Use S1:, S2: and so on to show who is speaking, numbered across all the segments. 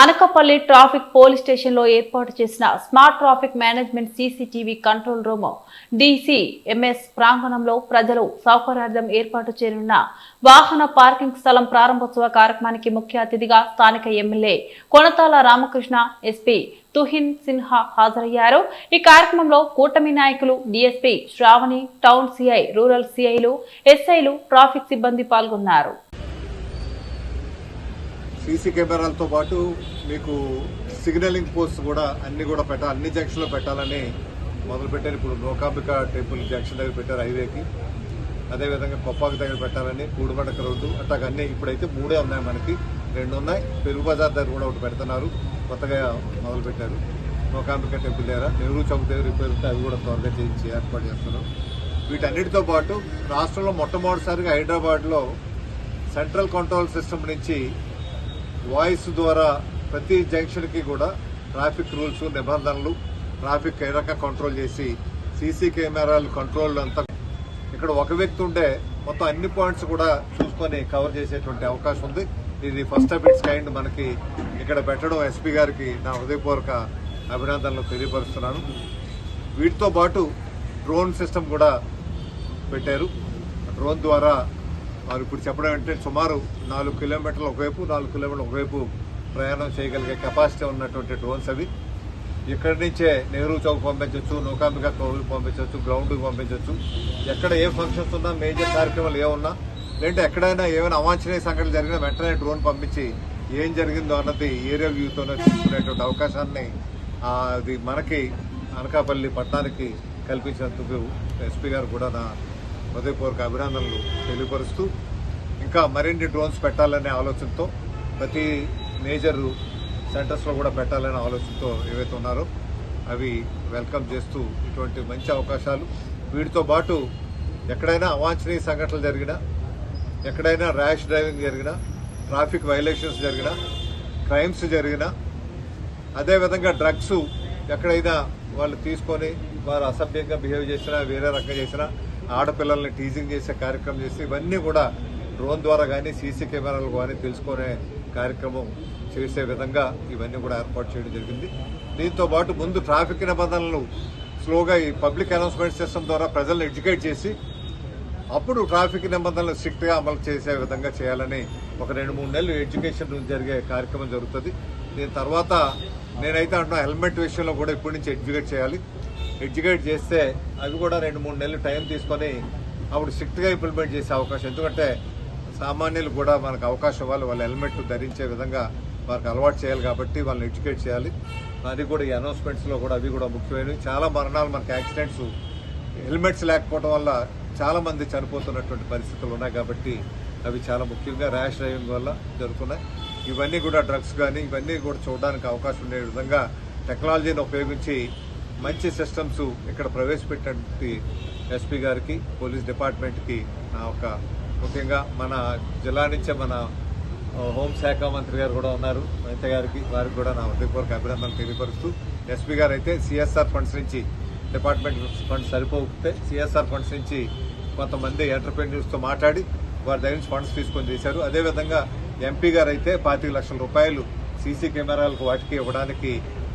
S1: Anakapalli traffic police స్టేషన్లో ఏర్పాటు చేసిన smart traffic management CCTV control room DCMS ప్రాంగణంలో ప్రజలు సౌకర్యార్థం ఏర్పాటు చేయనున్న వాహన పార్కింగ్ స్థలం ప్రారంభోత్సవ కార్యక్రమానికి ముఖ్య అతిథిగా స్థానిక ఎమ్మెల్యే కొనతాల రామకృష్ణ ఎస్పీ తుహిన్ సిన్హా హాజరయ్యారు. ఈ కార్యక్రమంలో కూటమి నాయకులు DSP Sravani town CI rural సిఐలు ఎస్ఐలు ట్రాఫిక్ సిబ్బంది పాల్గొన్నారు.
S2: సీసీ కెమెరాలతో పాటు మీకు సిగ్నలింగ్ పోస్ట్ కూడా అన్ని కూడా పెట్టాలి అన్ని జంక్షన్లో పెట్టాలని మొదలు పెట్టారు ఇప్పుడు నోకాంబిక టెంపుల్ జంక్షన్ దగ్గర పెట్టారు హైవేకి. అదేవిధంగా కొప్పాకి దగ్గర పెట్టాలని కూడుబడక రోడ్డు అట్లా అన్నీ ఇప్పుడైతే మూడే ఉన్నాయి మనకి. రెండు ఉన్నాయి. పెరుగు బజార్ దగ్గర కూడా ఒకటి పెడుతున్నారు. కొత్తగా మొదలు పెట్టారు నోకాంబిక టెంపుల్ దగ్గర. నెహ్రూ చౌక్ దగ్గర రిపేర్ ఉంటే అవి కూడా త్వరగా చేయించి ఏర్పాటు చేస్తున్నారు. వీటన్నిటితో పాటు రాష్ట్రంలో మొట్టమొదటిసారిగా హైదరాబాద్లో సెంట్రల్ కంట్రోల్ సిస్టమ్ నుంచి వాయిస్ ద్వారా ప్రతి జంక్షన్కి కూడా ట్రాఫిక్ రూల్స్ నిబంధనలు ట్రాఫిక్ ఏ రకంగా కంట్రోల్ చేసి సీసీ కెమెరాలు కంట్రోల్ అంతా ఇక్కడ ఒక వ్యక్తి ఉంటే మొత్తం అన్ని పాయింట్స్ కూడా చూసుకొని కవర్ చేసేటువంటి అవకాశం ఉంది. ఇది ఫస్ట్ ఆఫ్ ఇట్స్ కైండ్ మనకి ఇక్కడ పెట్టడం ఎస్పీ గారికి నా హృదయపూర్వక అభినందనలు తెలియపరుస్తున్నాను. వీటితో పాటు డ్రోన్ సిస్టమ్ కూడా పెట్టారు. డ్రోన్ ద్వారా వారు ఇప్పుడు చెప్పడం అంటే సుమారు నాలుగు కిలోమీటర్లు ఒకవైపు నాలుగు కిలోమీటర్లు ఒకవైపు ప్రయాణం చేయగలిగే కెపాసిటీ ఉన్నటువంటి డ్రోన్స్ అవి. ఇక్కడి నుంచే నెహ్రూ చౌక్ పంపించవచ్చు నౌకాంబిక కౌలు పంపించవచ్చు గ్రౌండ్కి పంపించవచ్చు ఎక్కడ ఏ ఫంక్షన్స్ ఉన్నా మేజర్ కార్యక్రమాలు ఏమున్నా లేదంటే ఎక్కడైనా ఏమైనా అవాంఛనీయ సంఘటనలు జరిగినా వెంటనే డ్రోన్ పంపించి ఏం జరిగిందో అన్నది ఏరియా వ్యూతోనే తీసుకునేటువంటి అవకాశాన్ని అది మనకి అనకాపల్లి పట్టణానికి కల్పించినందుకు ఎస్పీ గారు కూడా నా హృదయపూర్వక అభినందనలు తెలియపరుస్తూ ఇంకా మరిన్ని డ్రోన్స్ పెట్టాలనే ఆలోచనతో ప్రతి మేజర్ సెంటర్స్లో కూడా పెట్టాలనే ఆలోచనతో ఏవైతే ఉన్నారో అవి వెల్కమ్ చేస్తూ ఇటువంటి మంచి అవకాశాలు. వీటితో పాటు ఎక్కడైనా అవాంఛనీయ సంఘటనలు జరిగినా ఎక్కడైనా ర్యాష్ డ్రైవింగ్ జరిగినా ట్రాఫిక్ వైలేషన్స్ జరిగినా క్రైమ్స్ జరిగినా అదేవిధంగా డ్రగ్స్ ఎక్కడైనా వాళ్ళు తీసుకొని వారు అసభ్యంగా బిహేవ్ చేసినా వేరే రకంగా చేసినా ఆడపిల్లల్ని టీజింగ్ చేసే కార్యక్రమం చేసి ఇవన్నీ కూడా డ్రోన్ ద్వారా కానీ సీసీ కెమెరాలు కానీ తెలుసుకునే కార్యక్రమం చేసే విధంగా ఇవన్నీ కూడా ఏర్పాటు చేయడం జరిగింది. దీంతో పాటు ముందు ట్రాఫిక్ నిబంధనలు స్లోగా ఈ పబ్లిక్ అనౌన్స్మెంట్ సిస్టమ్ ద్వారా ప్రజలను ఎడ్యుకేట్ చేసి అప్పుడు ట్రాఫిక్ నిబంధనలు స్ట్రిక్ట్గా అమలు చేసే విధంగా చేయాలని ఒక రెండు మూడు నెలలు ఎడ్యుకేషన్ జరిగే కార్యక్రమం జరుగుతుంది. దీని తర్వాత నేనైతే అంటున్నా హెల్మెట్ విషయంలో కూడా ఇప్పటి నుంచి ఎడ్యుకేట్ చేయాలి. ఎడ్యుకేట్ చేస్తే అవి కూడా రెండు మూడు నెలలు టైం తీసుకొని అప్పుడు స్ట్రిక్ట్గా ఇంప్లిమెంట్ చేసే అవకాశం. ఎందుకంటే సామాన్యులు కూడా మనకు అవకాశం ఇవ్వాలి వాళ్ళు హెల్మెట్ ధరించే విధంగా వారికి అలవాటు చేయాలి కాబట్టి వాళ్ళని ఎడ్యుకేట్ చేయాలి. అది కూడా ఈ అనౌన్స్మెంట్స్లో కూడా అవి కూడా ముఖ్యమైనవి. చాలా మరణాలు మనకు యాక్సిడెంట్స్ హెల్మెట్స్ లేకపోవడం వల్ల చాలామంది చనిపోతున్నటువంటి పరిస్థితులు ఉన్నాయి కాబట్టి అవి చాలా ముఖ్యంగా ర్యాష్ డ్రైవింగ్ వల్ల జరుగుతున్నాయి. ఇవన్నీ కూడా డ్రగ్స్ కానీ ఇవన్నీ కూడా చూడడానికి అవకాశం ఉండే విధంగా టెక్నాలజీని ఉపయోగించి మంచి సిస్టమ్స్ ఇక్కడ ప్రవేశపెట్టినటువంటి ఎస్పీ గారికి పోలీస్ డిపార్ట్మెంట్కి నా ఒక ముఖ్యంగా మన జిల్లా నుంచే మన హోంశాఖ మంత్రి గారు కూడా ఉన్నారు. వనిత గారికి వారికి కూడా నా హృదయపూర్వక అభినందనలు తెలియపరుస్తూ ఎస్పీ గారు అయితే సిఎస్ఆర్ ఫండ్స్ నుంచి డిపార్ట్మెంట్ ఫండ్స్ సరిపోతే సిఎస్ఆర్ ఫండ్స్ నుంచి కొంతమంది ఎంటర్ప్రెన్యూర్స్తో మాట్లాడి వారి దగ్గర నుంచి ఫండ్స్ తీసుకొని చేశారు. అదేవిధంగా ఎంపీ గారు అయితే పాతిక లక్షల రూపాయలు సీసీ కెమెరాలకు వాటికి ఇవ్వడానికి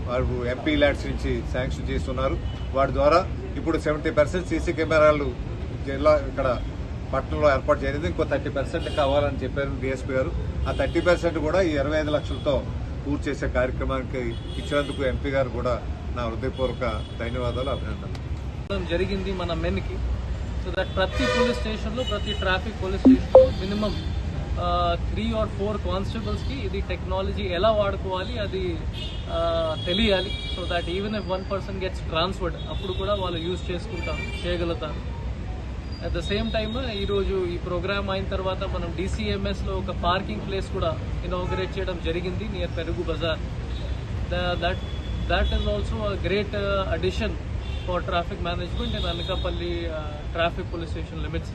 S2: వారు ఎంపీ ల్యాడ్స్ నుంచి శాంక్షన్ చేస్తున్నారు. వాటి ద్వారా ఇప్పుడు సెవెంటీ పర్సెంట్ సీసీ కెమెరాలు జిల్లా ఇక్కడ పట్టణంలో ఏర్పాటు చేయలేదు ఇంకో థర్టీ పర్సెంట్ కావాలని చెప్పారు డిఎస్పీ గారు. ఆ థర్టీ పర్సెంట్ కూడా ఈ ఇరవై ఐదు లక్షలతో పూర్తి చేసే కార్యక్రమానికి ఇచ్చినందుకు ఎంపీ గారు కూడా నా హృదయపూర్వక ధన్యవాదాలు అభినందనలు.
S3: జరిగింది మన మెన్కి. సో దట్ ప్రతి పోలీస్ స్టేషన్లో ప్రతి ట్రాఫిక్ పోలీస్ స్టేషన్లో మినిమం త్రీ ఆర్ ఫోర్ కానిస్టేబుల్స్కి ఇది టెక్నాలజీ ఎలా వాడుకోవాలి అది తెలియాలి. So that even if one person gets transferred అప్పుడు కూడా వాళ్ళు యూజ్ చేసుకుంటారు చేయగలుగుతారు అట్ ద సేమ్ టైమ్ ఈరోజు ఈ ప్రోగ్రామ్ అయిన తర్వాత మనం డీసీఎంఎస్లో ఒక పార్కింగ్ ప్లేస్ కూడా ఇనాగ్రేట్ చేయడం జరిగింది near Perugu Bazar that that is also great addition for traffic management in Anakapalli traffic police station limits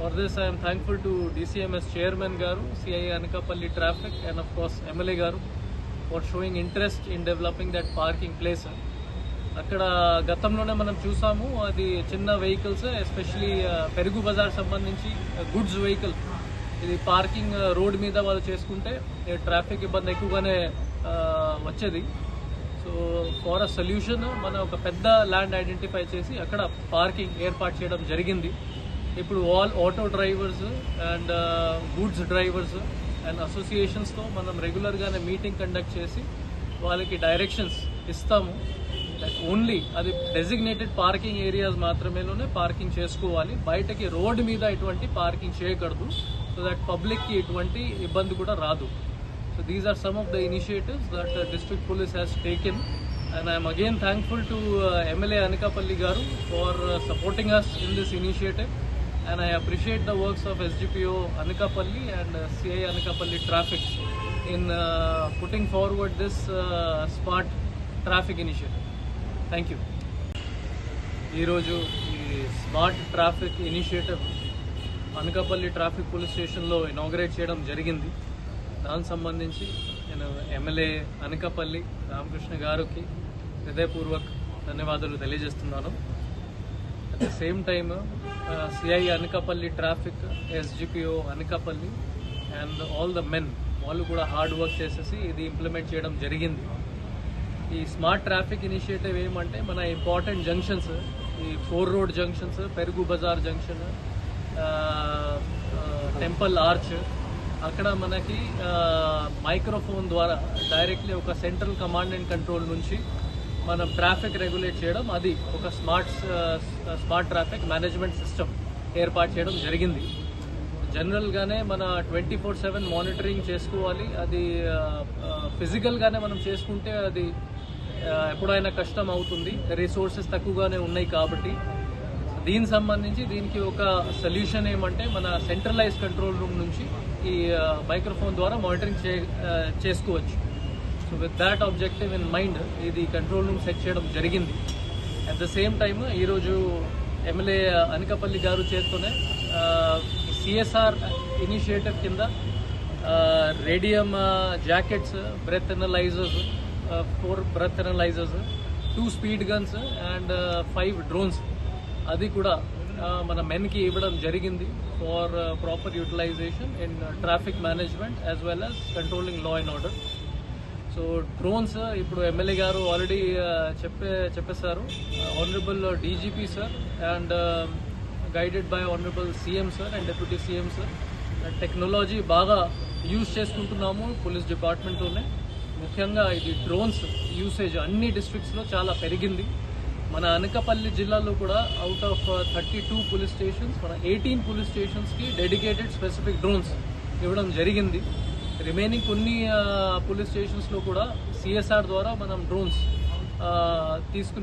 S3: for this I'm thankful to DCMS chairman గారు CI Anakapalli traffic and of course MLA గారు for showing interest in developing that parking place అక్కడ గతంలోనే మనం చూసాము అది చిన్న vehicles especially uh, Perugu Bazar సంబంధించి uh, goods vehicle ఇది పార్కింగ్ రోడ్ uh, మీద వాళ్ళు చేసుకుంటే ట్రాఫిక్ ఇబ్బంది ఎక్కువగానే వచ్చేది. సో ఫార్ అ సొల్యూషన్ మన ఒక పెద్ద ల్యాండ్ ఐడెంటిఫై చేసి అక్కడ పార్కింగ్ ఏర్పాటు చేయడం జరిగింది. ఇప్పుడు all auto drivers and goods drivers and అసోసియేషన్స్తో మనం రెగ్యులర్గానే మీటింగ్ కండక్ట్ చేసి వాళ్ళకి డైరెక్షన్స్ ఇస్తాము. ఓన్లీ అది డెసిగ్నేటెడ్ పార్కింగ్ ఏరియాస్ మాత్రమేలోనే పార్కింగ్ చేసుకోవాలి. బయటకి రోడ్డు మీద ఎటువంటి పార్కింగ్ చేయకూడదు. సో దట్ పబ్లిక్కి ఎటువంటి ఇబ్బంది కూడా రాదు. So these are some of the initiatives that district police has taken and I'm again thankful to MLA Anakapalli గారు for supporting us in this initiative and I appreciate the works of SGPO Anakapalli and CI Anakapalli traffic in putting forward this spot traffic initiative thank you ఈరోజు ఈ smart traffic initiative Anakapalli traffic police స్టేషన్లో inaugurate చేయడం జరిగింది. దానికి సంబంధించి నేను MLA Anakapalli Ramakrishna గారికి హృదయపూర్వక్ ధన్యవాదాలు తెలియజేస్తున్నాను. Same time CI Anakapalli traffic SGPO Anakapalli and all the men వాళ్ళు కూడా హార్డ్ వర్క్ చేసేసి ఇది ఇంప్లిమెంట్ చేయడం జరిగింది. ఈ స్మార్ట్ ట్రాఫిక్ ఇనిషియేటివ్ ఏమంటే మన ఇంపార్టెంట్ జంక్షన్స్ ఈ four road junctions Perugu Bazar junction temple arch అక్కడ మనకి మైక్రోఫోన్ ద్వారా డైరెక్ట్లీ ఒక సెంట్రల్ కమాండ్ అండ్ కంట్రోల్ నుంచి మనం ట్రాఫిక్ రెగ్యులేట్ చేయడం అది ఒక smart smart traffic management system ఏర్పాటు చేయడం జరిగింది. జనరల్గానే మన ట్వంటీ ఫోర్ సెవెన్ మానిటరింగ్ చేసుకోవాలి. అది uh, uh, ఫిజికల్గానే మనం చేసుకుంటే అది uh, ఎప్పుడైనా కష్టం అవుతుంది. రిసోర్సెస్ తక్కువగానే ఉన్నాయి కాబట్టి. దీనికి సంబంధించి దీనికి ఒక సొల్యూషన్ ఏమంటే మన సెంట్రలైజ్ కంట్రోల్ రూమ్ నుంచి ఈ మైక్రోఫోన్ ద్వారా మానిటరింగ్ చే చేసుకోవచ్చు. So with that objective in mind ఇది కంట్రోల్ రూమ్ సెట్ చేయడం జరిగింది. అట్ ద సేమ్ టైమ్ ఈరోజు ఎమ్మెల్యే అనకాపల్లి గారు చేస్తూనే సిఎస్ఆర్ ఇనిషియేటివ్ కింద radium jackets breath analysers four breath analysers two speed guns and five drones అది కూడా మన మెన్కి ఇవ్వడం జరిగింది for proper utilisation in traffic management as well as controlling law and order so drones ఇప్పుడు ఎమ్మెల్యే గారు already చెప్పే చెప్పేశారు. Honourable DGP sir and guided by honourable CM sir and deputy CM sir technology బాగా use చేసుకుంటున్నాము police డిపార్ట్మెంట్లోనే ముఖ్యంగా ఇది drones usage అన్ని డిస్ట్రిక్ట్స్లో చాలా పెరిగింది. మన అనకాపల్లి జిల్లాలో కూడా out of thirty two police stations మన ఎయిటీన్ పోలీస్ స్టేషన్స్కి డెడికేటెడ్ స్పెసిఫిక్ డ్రోన్స్ ఇవ్వడం జరిగింది. రిమైనింగ్ కొన్ని పోలీస్ స్టేషన్స్లో కూడా సిఎస్ఆర్ ద్వారా మనం డ్రోన్స్ తీసుకుని